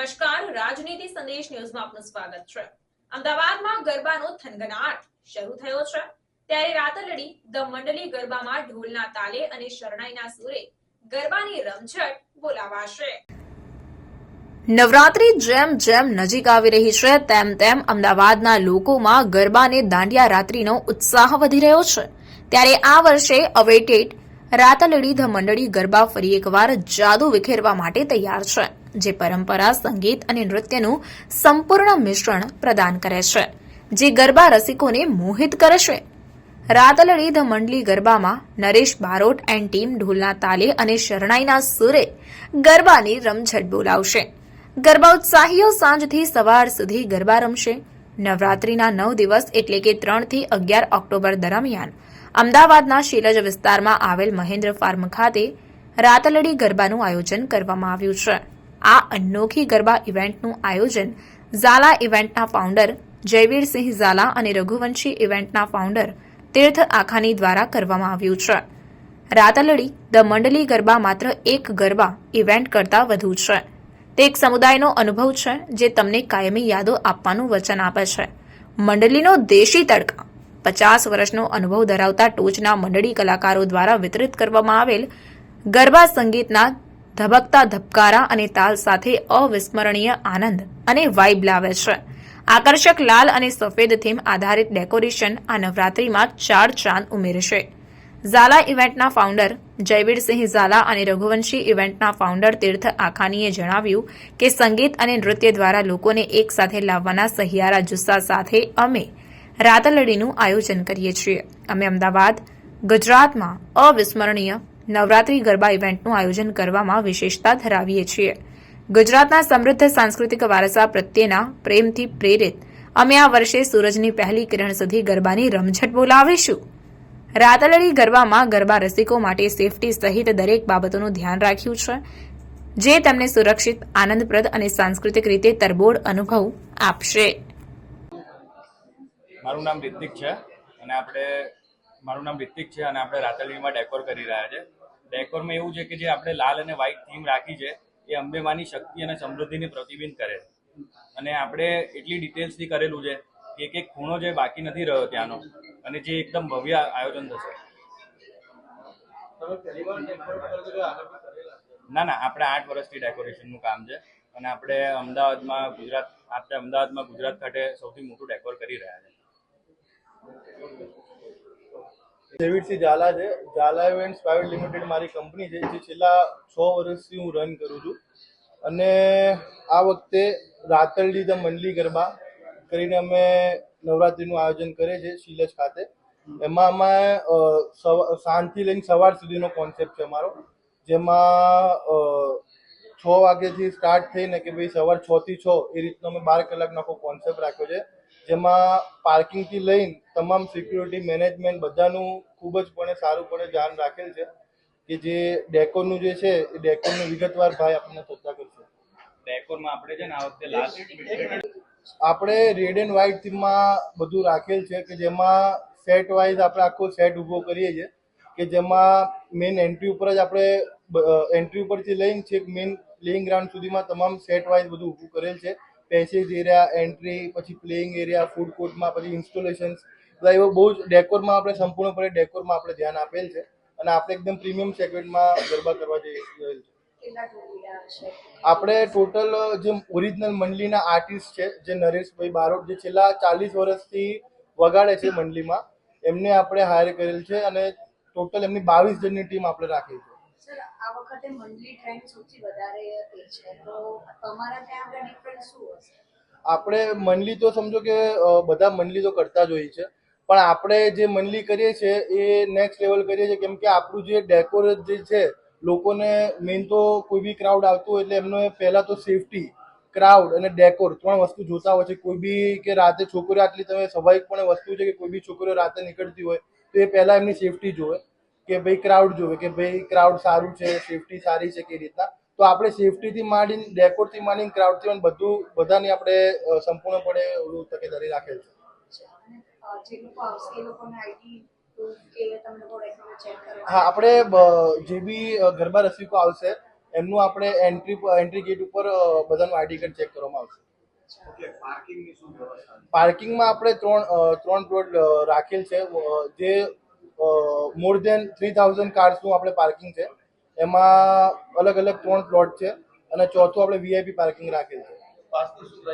નમસ્કાર. રાજનીતિ સંદેશ ન્યૂઝમાં આપનું સ્વાગત છે. અમદાવાદમાં ગરબાનો થનગનાટ શરૂ થયો છે. ત્યારે રાતલડી ધ ગરબામાં ઢોલના તાલે અને શરણાઈના સુરે ગરબાની રમઝટ બોલાવાશે. નવરાત્રી જેમ જેમ નજીક આવી રહી છે, તેમ તેમ અમદાવાદના લોકોમાં ગરબા અને દાંડિયા રાત્રિનો ઉત્સાહ વધી રહ્યો છે. ત્યારે આ વર્ષે અવેટેડ રાતલડી ધમંડળી મંડળી ગરબા ફરી એકવાર જાદુ વિખેરવા માટે તૈયાર છે, જે પરંપરા, સંગીત અને નૃત્યનું સંપૂર્ણ મિશ્રણ પ્રદાન કરે છે, જે ગરબા રસિકોને મોહિત કરે છે. રાતલડી ધ ગરબામાં નરેશ બારોટ એન્ડ ટીમ ઢોલના તાલે અને શરણાઈના સુરે ગરબાની રમઝટ બોલાવશે. ગરબા ઉત્સાહીઓ સાંજથી સવાર સુધી ગરબા રમશે. નવરાત્રીના નવ દિવસ એટલે કે ત્રણથી અગિયાર ઓક્ટોબર દરમિયાન અમદાવાદના શીલજ વિસ્તારમાં આવેલ મહેન્દ્ર ફાર્મ ખાતે રાતલડી ગરબાનું આયોજન કરવામાં આવ્યું છે. આ અનોખી ગરબા ઇવેન્ટનું આયોજન ઝાલા ઇવેન્ટના ફાઉન્ડર જયવીરસિંહ ઝાલા અને રઘુવંશી ઇવેન્ટના ફાઉન્ડર તીર્થ આખાની દ્વારા કરવામાં આવ્યું છે. રાતલડી ધ મંડલી ગરબા માત્ર એક ગરબા ઇવેન્ટ કરતાં વધુ છે. તે એક સમુદાયનો અનુભવ છે જે તમને કાયમી યાદો આપવાનું વચન આપે છે. મંડલીનો દેશી તડકા પચાસ વર્ષનો અનુભવ ધરાવતા ટોચના મંડળી કલાકારો દ્વારા વિતરિત કરવામાં આવેલ ગરબા સંગીતના ધબકતા ધબકારા અને તાલ સાથે અવિસ્મરણીય આનંદ અને વાઇબ લાવે છે. આકર્ષક લાલ અને સફેદ થીમ આધારિત ડેકોરેશન આ નવરાત્રીમાં ચાર ચાંદ ઉમેરશે. ઝાલા ઇવેન્ટના ફાઉન્ડર જયવીરસિંહ ઝાલા અને રઘુવંશી ઇવેન્ટના ફાઉન્ડર તીર્થ આખાનીએ જણાવ્યું કે સંગીત અને નૃત્ય દ્વારા લોકોને એકસાથે લાવવાના સહિયારા જુસ્સા સાથે અમે રાતલડીનું આયોજન કરીએ છીએ. અમે અમદાવાદ, ગુજરાતમાં અવિસ્મરણીય નવરાત્રી ગરબા ઇવેન્ટનું આયોજન કરવામાં વિશેષતા ધરાવીએ છીએ. ગુજરાતના સમૃદ્ધ સાંસ્કૃતિક વારસા પ્રત્યેના પ્રેમથી પ્રેરિત અમે આ વર્ષે સૂરજની પહેલી કિરણ સુધી ગરબાની રમઝટ બોલાવીશું. રાતાલડી ગરબામાં ગરબા રસિકો માટે સેફટી સહિત દરેક બાબતોનું ધ્યાન રાખ્યું છે, જે તેમને સુરક્ષિત, આનંદપ્રદ અને સાંસ્કૃતિક રીતે તરબોળ અનુભવ આપશે. મારું નામ રિતિક છે અને આપણે મારું નામ રિતિક છે અને આપણે રાતલડીમાં ડેકોર કરી રહ્યા છે. ડેકોરમાં એવું છે કે જે આપણે લાલ અને વ્હાઇટ થીમ રાખી છે એ અંબેમાની શક્તિ અને સમૃદ્ધિને પ્રતિબિંબ કરે છે. અને આપણે એટલી ડિટેલ્સથી કરેલું છે કે એક એક ખૂણો જે બાકી નથી રહ્યો ત્યાંનો અને જે એકદમ ભવ્ય આયોજન થશે. ના ના આપણે આઠ વર્ષથી ડેકોરેશનનું કામ છે અને આપણે અમદાવાદમાં ગુજરાત આપણે અમદાવાદમાં ગુજરાત ખાતે સૌથી મોટું ડેકોર કરી રહ્યા છે. ડેવિડસિંહ ઝાલા છે. ઝાલા ઇવેન્ટ્સ પ્રાઇવેટ લિમિટેડ મારી કંપની છે, જે છેલ્લા છ વર્ષથી હું રન કરું છું. અને આ વખતે રાતરડી ધ મંડલી ગરબા કરીને અમે નવરાત્રિનું આયોજન કરીએ છીએ શીલજ ખાતે. એમાં અમે સાંજથી લઈને સવાર સુધીનો કોન્સેપ્ટ છે અમારો, જેમાં છ વાગ્યાથી સ્ટાર્ટ થઈને કે ભાઈ સવાર છથી છ એ રીતનો અમે બાર કલાકનો આખો કોન્સેપ્ટ રાખ્યો છે. જેમાં પાર્કિંગથી લઈને તમામ સિક્યુરિટી મેનેજમેન્ટ બધાનું ખૂબ જ પણ સારું પણ ધ્યાન રાખેલ છે કે જે ડેકોરનું જે છે એ ડેકોરનું વિગતવાર ભાઈ આપણને ચર્ચા કરશે. ડેકોરમાં આપણે છે ને આ વખતે લાસ્ટ આપણે રેડ એન્ડ વ્હાઇટ થીમમાં બધું રાખેલ છે કે જેમાં સેટ વાઇઝ આપણે આખો સેટ ઊભો કરીએ છીએ કે જેમાં મેઇન એન્ટ્રી ઉપર જ આપણે એન્ટ્રી ઉપરથી લઈને છેક મેઇન પ્લેઇંગ ગ્રાઉન્ડ સુધીમાં તમામ સેટ વાઇઝ બધું ઊભું કરેલ છે. પેસેજ એરિયા એન્ટ્રી પછી પ્લેઇંગ એરિયા ફૂડ કોર્ટમાં પછી ઇન્સ્ટોલેશન્સ બધા એવો બહુ જ ડેકોરમાં આપણે સંપૂર્ણપણે ડેકોરમાં આપણે ધ્યાન આપેલ છે અને આપણે એકદમ પ્રીમિયમ સેગમેન્ટમાં ગરબા કરવા જઈ રહેલ છે. આપણે ટોટલ જે ઓરિજિનલ મંડલીના આર્ટિસ્ટ છે જે નરેશભાઈ બારોટ જે છેલ્લા ચાલીસ વર્ષથી વગાડે છે મંડલીમાં એમને આપણે હાયર કરેલ છે અને ટોટલ એમની બાવીસ જણની ટીમ આપણે રાખી છે. આપણે મંડલી તો સમજો કે બધા મંડલી તો કરતા જ હોય છે. પણ આપણે જે મંડલી કરીએ છીએ, એ નેક્સ્ટ લેવલ કરીએ છીએ. કેમ કે આપણું જે ડેકોર જે છે, લોકોને મેઇન તો કોઈ બી ક્રાઉડ આવતું હોય એટલે એમને પહેલાં તો સેફટી ક્રાઉડ અને ડેકોર ત્રણ વસ્તુ જોતા હોય છે. કોઈ બી કે રાતે છોકરીઓ આટલી તમે સ્વાભાવિકપણે વસ્તુ છે કે કોઈ બી છોકરીઓ રાતે નીકળતી હોય, તો એ પહેલાં એમની સેફટી જોવે. કે ભાઈ ક્રાઉડ જોવે કે ભાઈ ક્રાઉડ સારું છે સેફટી સારી છે કે રીતના. તો આપણે સેફટીથી માંડીને ડેકોરથી માંડીને ક્રાઉડથી માંડીને બધું બધાની આપણે સંપૂર્ણપણે ઓલું તકેદારી રાખેલ છે. હા આપણે જે બી ગરબા રસિકો આવશે એમનું આપણે એન્ટ્રી એન્ટ્રી ગેટ ઉપર બધાનું આઈડી કાર્ડ ચેક કરવામાં આવશે. પાર્કિંગમાં આપણે ત્રણ ત્રણ પ્લોટ રાખેલ છે. જે મોર દેન થ્રી થાઉઝન્ડ કાર્સનું આપણે પાર્કિંગ છે. એમાં અલગ અલગ ત્રણ પ્લોટ છે અને ચોથું આપણે વીઆઈપી પાર્કિંગ રાખેલ છે.